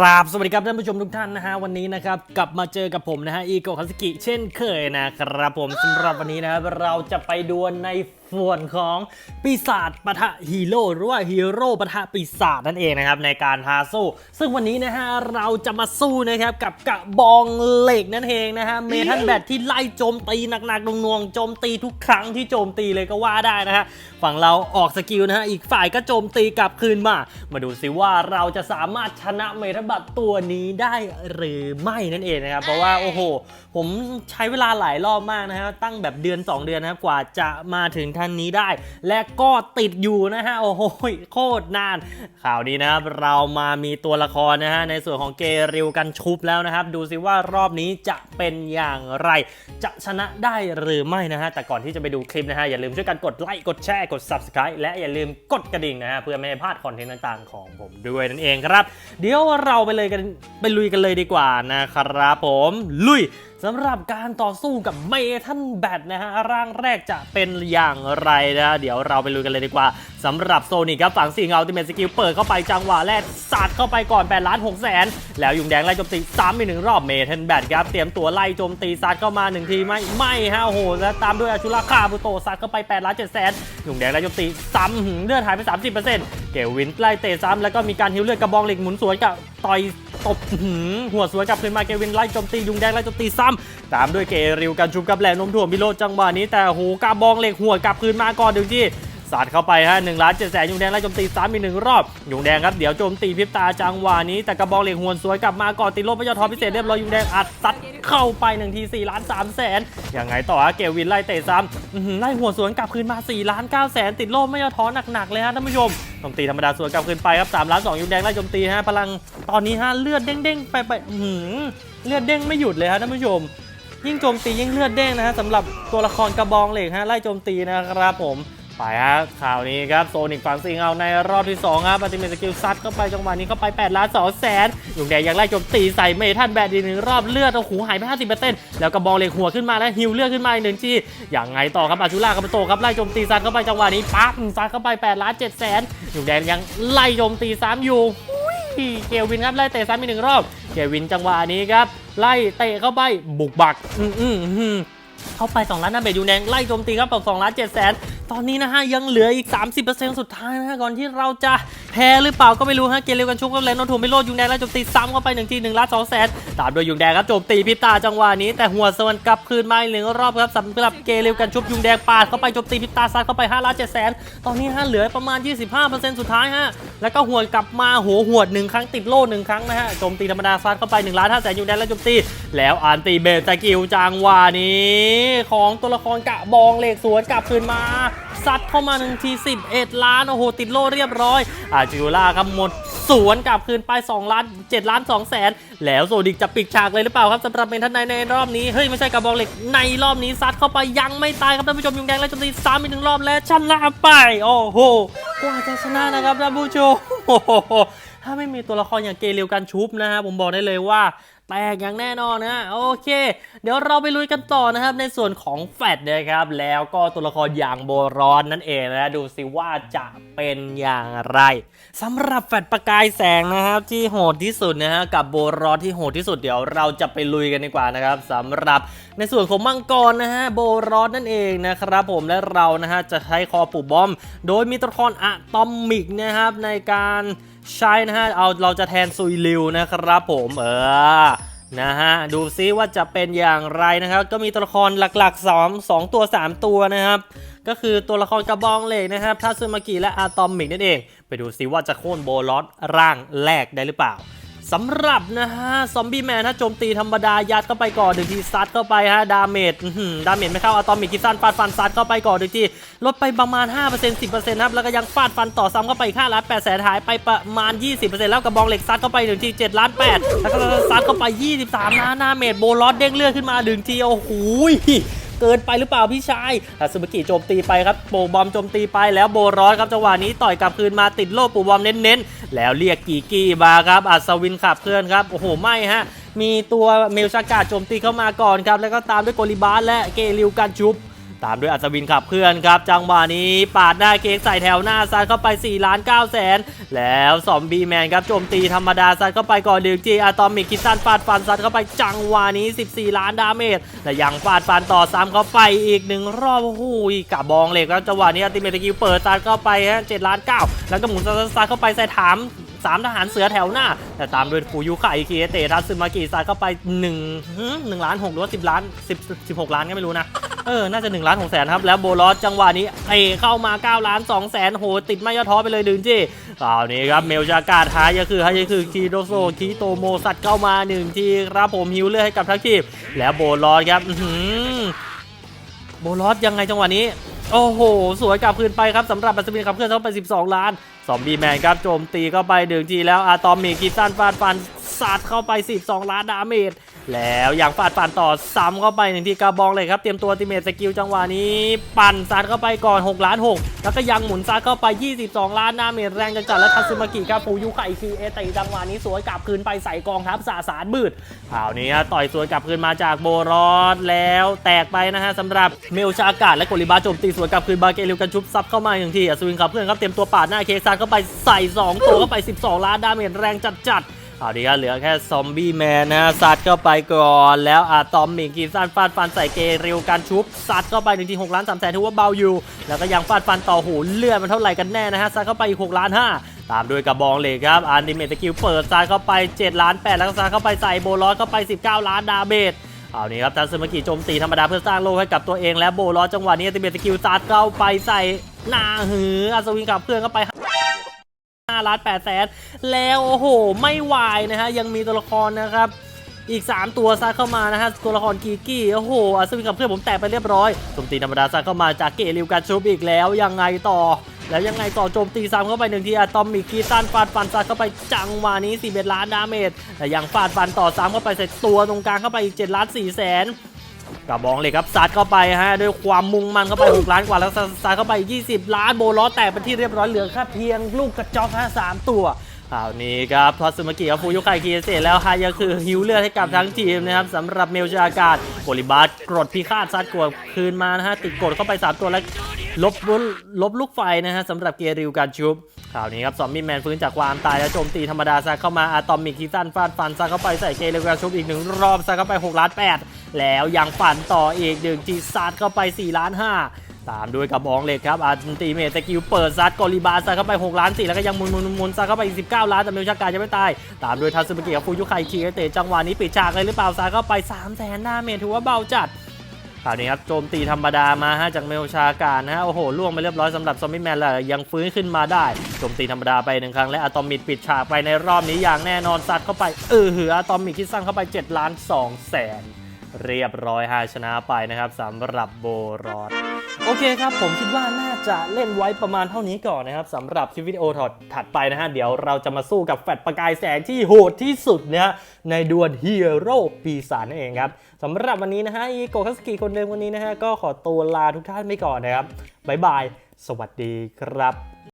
ราบสวัสดีครับท่านผู้ชมทุกท่านนะฮะวันนี้นะครับกลับมาเจอกับผมนะฮะอีโกคาสกิเช่นเคยนะครับผมสำหรับวันนี้นะครับเราจะไปดวลใน ส่วนของปีศาจปะทะฮีโร่หรือว่าฮีโร่ปะทะปีศาจนั่นเองนะครับในการท้าสู้ซึ่งวันนี้นะฮะเราจะมาสู้นะครับกับกระบองเหล็กนั่นเองนะฮะเมทัลแบทที่ไล่โจมตีหนักๆนวงๆโจมตีทุกครั้งที่โจมตีเลยก็ว่าได้นะฮะฝั่งเราออกสกิลนะฮะอีกฝ่ายก็โจมตีกลับคืนมา มาดูซิว่าเราจะสามารถชนะเมทัลแบทตัวนี้ได้หรือไม่นั่นเองนะครับเพราะว่าโอ้โห ผมใช้เวลาหลายรอบมากนะฮะตั้งแบบเดือน 2 เดือนนะครับกว่าจะมาถึงทานนี้ได้ และก็ติดอยู่นะฮะโอ้โหโคตรนาน ข่าวนี้นะครับเรามามีตัวละครนะฮะในส่วนของเกริวกันชุบแล้วนะครับ ดูสิว่ารอบนี้จะเป็นอย่างไร จะชนะได้หรือไม่นะฮะแต่ก่อนที่จะไปดูคลิปนะฮะอย่าลืมช่วยกันกดไลค์กดแชร์กด subscribe และอย่าลืมกดกระดิ่งนะฮะเพื่อไม่ให้พลาดคอนเทนต์ต่างๆ ของผมด้วยนั่นเองครับ เดี๋ยวเราไปเลยกันไปลุยกันเลยดีกว่านะครับผมลุย สำหรับการต่อสู้กับเมทัลแบทนะฮะร่างแรกจะเป็นอย่างไรนะเดี๋ยวเราไปลุยกันเลยดีกว่าสำหรับโซนิกครับฝั่งสี่เงาติเมสกิลเปิดเข้าไปจังหวะแรกสัดเข้าไปก่อน8ล้าน6แสนแล้วยุงแดงไล่โจมตีซ้ำอีกหนึ่งรอบเมทัลแบทครับเตรียมตัวไล่โจมตีซัดเข้ามาหนึ่งทีไม่ไม่ฮะโอ้โหแล้วตามด้วยอาชุราคาบุโตซัดเข้าไป8ล้าน7แสนยุงแดงไล่โจมตีซ้ำหืมเลือดหายไป 30%เกลวินไล่เตะซ้ำแล้วก็มีการฮิวเลือดกระบองเหล็กหมุนสวนกับต่อยตบหืมหัวสวนกลับคืนมาเกวินไล่โจมตียุงแดงไล่โจมตีซ้ำตามด้วยเกริวกันชุบกับแหลนนมถ่วงพิโรจังหวะนี้แต่โหกาบองเหล็กหัวกลับคืนมาก่อนดึงที่สาดเข้าไปฮะหนึ่งล้านเจ็ดแสนยุงแดงไล่โจมตีซ้ำอีกหนึ่งรอบยุงแดงครับเดี๋ยวโจมตีพิบตาจังหวะนี้แต่กระบองเหล็กหัวสวนกลับมาก่อนติดลบพระยอทอพิเศษเรียบร้อยยุงแดงอัดซัดเข้าไปหนึ่งทีสี่ล้านสามแสนยังไงต่อฮะเกวินไล่เตะซ้ำไล่หัวสวนกลับคืนมา4ล้าน9แสนติดโลบไม่ยอท้อหนักๆเลยฮะท่านผู้ชม จมตีธรรมดาสวนกลับขึ้นไปครับ3ล้าน2ยุงแดงไล่โจมตีฮะพลังตอนนี้ฮะเลือดเด้งๆไปไปหือเลือดเด้งไม่หยุดเลยฮะท่านผู้ชม ยิ่งโจมตียิ่งเลือดเด้งนะฮะสำหรับตัวละครกระบองเหล็กฮะไล่โจมตีนะครับผม ไปฮะข่าวนี้ครับโซนิกฝั่งสิงเอาในรอบที่2ครับปฏิเมสกิลซัดเข้าไปจังหวะนี้เข้าไป8ล้าน2แสนยุงแดงยังไล่โจมตีใส่เมทันแบดอีกหนึ่งรอบเลือดโอ้โหหายไป50%แล้วกระบองเหล็กหัวขึ้นมาแล้วฮิวเลือดขึ้นมาอีกหนึ่งทีอย่างไงต่อครับอาชูล่าคาบโตครับไล่โจมตีซัดเข้าไปจังหวะนี้ปั๊บซัดเข้าไป8ล้าน7แสนยุงแดงยังไล่โจมตีซ้ำอยู่เกลวินครับไล่เตะซ้ำอีกหนึ่งรอบเกลวินจังหวะนี้ครับไล่เตะเข้าไปบุกบักอืมเข้าไป2ล้านนาเบยูแดงไล่โจมตีครับกับ2ล้าน7แสน ตอนนี้นะฮะยังเหลืออีก 30%สุดท้ายนะฮะก่อนที่เราจะแพ้หรือเปล่าก็ไม่รู้ฮะเกลเรวกันชุกกับแลนโนทูมิโลยุงแดงไล่โจมตีซ้ำเข้าไปหนึ่งทีหนึ่งล้านสองแสนตามด้วยยุงแดงครับโจมตีพิตาจังหวะนี้แต่หัวสวนกลับคืนมาอีกหนึ่งรอบครับสำหรับเกลเรวกันชุบยุงแดงปาดเข้าไปโจมตีพิตาซัดเข้าไป5ล้าน7แสนตอนนี้ฮะเหลือประมาณ 25%สุดท้ายฮะแล้วก็หัวกลับมาหัวหวดหนึ่งครั้งติดโล่หนึ่งครั้งนะฮะโจมตีธรรมดาซัดเข้าไป1ล้าน5แสนยุงแดงแล้วโจมตี แล้วอันติเบตสกิลจังหวะนี้ ของตัวละครกะบองเหล็กสวนกลับคืนมาซัดเข้ามาหนึ่งที 11 ล้าน โอ้โห ติดโล่เรียบร้อย อาจิโอล่าครับหมดสวนกลับคืนไป 2 ล้าน 7 ล้าน2แสน แล้วโซดิกจะปิดฉากเลยหรือเปล่าครับสำหรับเมนทันในในรอบนี้ เฮ้ย ไม่ใช่กระบองเหล็กในรอบนี้ซัดเข้าไปยังไม่ตายครับท่านผู้ชมยุงแดงและโจมตีซ้ำอีกหนึ่งรอบและชนะไป โอ้โหกว่าจะชนะนะครับท่านผู้ชมโอ้โหถ้าไม่มีตัวละครอย่างเกเรียวกันชุบนะฮะผมบอกได้เลยว่า แตกอย่างแน่นอนนะโอเค เดี๋ยวเราไปลุยกันต่อนะครับในส่วนของแฟดนะครับแล้วก็ตัวละครอย่างโบรอนนั่นเองนะดูสิว่าจะเป็นอย่างไรสำหรับแฟดประกายแสงนะครับที่โหดที่สุดนะฮะกับโบรอนที่โหดที่สุดเดี๋ยวเราจะไปลุยกันดีกว่านะครับสำหรับในส่วนของมังกรนะฮะโบรอนนั่นเองนะครับผมและเรานะฮะจะใช้คอปูบอม โดยมีตัวละครอะตอมิกนะครับในการ ใช่นะฮะ เอาเราจะแทนซุยลิวนะครับผมเออนะฮะ ดูซิว่าจะเป็นอย่างไรนะครับ ก็มีตัวละครหลักๆ2 2ตัว 3 ตัวนะครับ ก็คือตัวละครกระบองเหล็กนะครับทาซึมากิและอะตอมิกนั่นเอง ไปดูซิว่าจะโค่นโบลอสร่างแรกได้หรือเปล่า สำหรับนะฮะซอมบี้แมนถ้าโจมตีธรรมดายัดเข้าไปก่อนหนึ่งทีซัดเข้าไปฮะดาเมจดาเมจไม่เข้าอะตอมิกคิซันฟาดฟันซัดเข้าไปก่อนหนึ่งทีลดไปประมาณ 5% 10%ครับแล้วก็ยังฟาดฟันต่อซ้ำเข้าไปอีก5ล้าน8แสนหายไปประมาณ 20%แล้วกระบองเหล็กซัดเข้าไปหนึ่งที7ล้าน8แล้วก็ซัดเข้าไป 23ล้านดาเมจโบลอสเด้งเลือดขึ้นมาหนึ่งทีโอ้โห เกินไปหรือเปล่าพี่ชายฮัสมุกิโจมตีไปครับโปบอมโจมตีไปแล้วโบร้อนครับจังหวะนี้ต่อยกลับคืนมาติดโล่ปูบอมเน้นๆ แล้วเรียกกีกี้มาครับอัศวินขับเคลื่อนครับโอ้โหไม่ฮะมีตัวเมลชากาโจมตีเข้ามาก่อนครับแล้วก็ตามด้วยโกลิบาสและเกลิวกันชุบ ตามด้วยอัศวินขับเคลื่อนครับ จังหวะนี้ปาดหน้าเค้กใส่แถวหน้าซัดเข้าไป4ล้าน9แสนแล้วซอมบี้แมนครับโจมตีธรรมดาซัดเข้าไปก่อนดึงจีอะตอมิกคิดสั้นฟาดฟันซัดเข้าไปจังหวะนี้ 14 ล้านดาเมจและยังฟาดฟันต่อซ้ำเข้าไปอีกหนึ่งรอบโอ้โหกะบบองเหล็กแล้วจังหวะนี้อัติเมตกิวเปิดซัดเข้าไปฮะ7ล้าน9แล้วก็หมุนซัดซัดเข้าไปใส่ถามสามทหารเสือแถวหน้า แต่ตามด้วยฟูยุคาอิคิเอเตะทัตซึมากิซัดเข้าไป1หือ1ล้าน6หรือว่า10ล้าน10 16 ล้านก็ไม่รู้นะ เออ น่าจะ1ล้าน6แสนครับ แล้วโบลอสจังหวะนี้เอเข้ามา9ล้าน2แสนโห ติดไม่ย่อท้อไปเลยดึงจี้คราวนี้ครับเมลจากาศหายาคือหายาคือคีโดโซคีโตโมสัตว์เข้ามา1ทีครับผมฮิวเลือดให้กับทั้งทีแล้วโบลอสครับอื้อหือโบลอสยังไงจังหวะนี้ โอ้โห สวยกลับคืนไปครับสำหรับบัสบินขับเคลื่อนเข้าไป 12 ล้าน ซอมบี้แมนครับโจมตีเข้าไปดึงทีแล้วอะตอมมีกิฟซันฟาดฟัน สัดเข้าไป 12 ล้านดาเมจแล้วอย่างฟาดฟันต่อซ้ำเข้าไปหนึ่งทีกระบองเลยครับ เตรียมตัวติเมตสกิลจังหวะนี้ ปั่นซัดเข้าไปก่อน 6 ล้าน 6 แล้วก็ยังหมุนซัดเข้าไป 22 ล้านดาเมจแรงจัดๆและทัตสึมากิครับฟูยุไคคีเอตีจังหวะนี้สวยกลับคืนไปใส่กองทัพสาสารบืดข่าวนี้ต่อยสวยกลับคืนมาจากโบรอดแล้วแตกไปนะฮะสำหรับเมลชาอากาศและโกลิบาโจมตีสวยกลับคืนบาเกลิวกันชุบซับเข้ามาอย่างที่อัศวินขับเพื่อนครับเตรียมตัวปาดหน้าเคซัดเข้าไปใส่ 2 ตัวเข้าไป 12 ล้านดาเมจแรงจัดๆ เอาดีครับเหลือแค่ซอมบี้แมนนะซัดเข้าไปก่อนแล้วอะตอมมิกกีซันฟาดฟันใส่เกเรียวการชุบซัดเข้าไปหนึ่งทีหกล้านสามแสนถือว่าเบาอยู่ แล้วก็ยังฟาดฟันต่อหูเลือดมันเท่าไหร่กันแน่นะฮะซัดเข้าไปอีกหกล้านห้าตามด้วยกระบองเหล็กครับอันดิเมตสกิลเปิดซัดเข้าไป7ล้าน8แล้วก็ซัดเข้าไปใส่โบลอสเข้าไป 19 ล้านดาเมจเอานี้ครับทันซึมากิโจมตีธรรมดาเพื่อสร้างโลให้กับตัวเองและโบลอสจังหวะนี้ติเมตสกิลซัดเข้าไปใส่หน้าหืออัศวินกับเพื่อนเข้าไป 5ล้าน8แสนแล้วโอ้โห ไม่ไหวนะฮะ ยังมีตัวละครนะครับ อีก 3 ตัวซัดเข้ามานะฮะ ตัวละครกีกี้ โอ้โหอัศวินกับเพื่อนผมแตะไปเรียบร้อยโจมตีธรรมดาซัดเข้ามาจากเกลิวการชูบอีกแล้วยังไงต่อแล้วยังไงต่อโจมตีซ้ำเข้าไปหนึ่งทีอะตอมมิกกีตันฟาดฟันซัดเข้าไปจังหวะนี้41ล้านดาเมจแต่ยังฟาดฟันต่อซ้ำเข้าไปใส่ตัวตรงกลางเข้าไปอีก 7 ล้าน4แสน กระบองเหลยครับซัดเข้าไปฮะด้วยความมุ่งมั่นเข้าไป 6 ล้านกว่าแล้วซัดเข้าไป 20 ล้านโบล้อแตกเป็นที่เรียบร้อยเหลือแค่เพียงลูกกระจอกแค่สามตัวข่าวนี้ครับทอสมากิกับฟูยุไคคีเสร็จแล้วฮายาคือฮิวเลือดให้กับทั้งทีมนะครับสำหรับเมลชาอากาศโกลิบัสกรดพิฆาตซัดกวดคืนมานะฮะติดกดเข้าไป 3 ตัวแล้วลบลบลูกไฟนะฮะสำหรับเกริวการชุบ ข่าวนี้ครับซอมบี้แมนฟื้นจากความตายแล้วโจมตีธรรมดาซัดเข้ามาอะตอมิกคิซันฟาดฟันซัดเข้าไปใส่เกเรกราชุบอีกหนึ่งรอบซัดเข้าไป6ล้าน8แล้วยังฟันต่ออีกหนึ่งจีซัดเข้าไป4ล้าน5ตามด้วยกระบองเหล็กครับอันตีเมตสกิลเปิดซัดกอลิบาซัดเข้าไป6ล้าน4แล้วก็ยังมุนมุนมุนซัดเข้าไปอีก19 ล้านแต่เมลชาการยังไม่ตาย ตามด้วยทัสึมากิกับฟูยุไคคีเตะจังหวะนี้ปิดฉากเลยหรือเปล่าซัดเข้าไป3แสนหน้าเมทถือว่าเบาจัด คราวนี้ครับโจมตีธรรมดามาฮะจากเมลชาการนะฮะโอ้โหล่วงไปเรียบร้อยสำหรับซอมบี้แมนแล้วยังฟื้นขึ้นมาได้โจมตีธรรมดาไปหนึ่งครั้งและอะตอมิกปิดฉากไปในรอบนี้อย่างแน่นอนซัดเข้าไปเออหืออะตอมิกคิดสั้นเข้าไป7ล้าน2แสนเรียบร้อยฮาชนะไปนะครับสำหรับโบรอด โอเคครับ ผมคิดว่าน่าจะเล่นไว้ประมาณเท่านี้ก่อนนะครับสำหรับคลิปวิดีโอถอดถัดไปนะฮะ เดี๋ยวเราจะมาสู้กับแฟดประกายแสงที่โหดที่สุดเนี่ยในดวลฮีโร่ปีศาจนั่นเองครับสำหรับวันนี้นะฮะอีโกคัสกิคนเดิมวันนี้นะฮะ ก็ขอตัวลาทุกท่านไปก่อนนะครับบ๊ายบาย สวัสดีครับ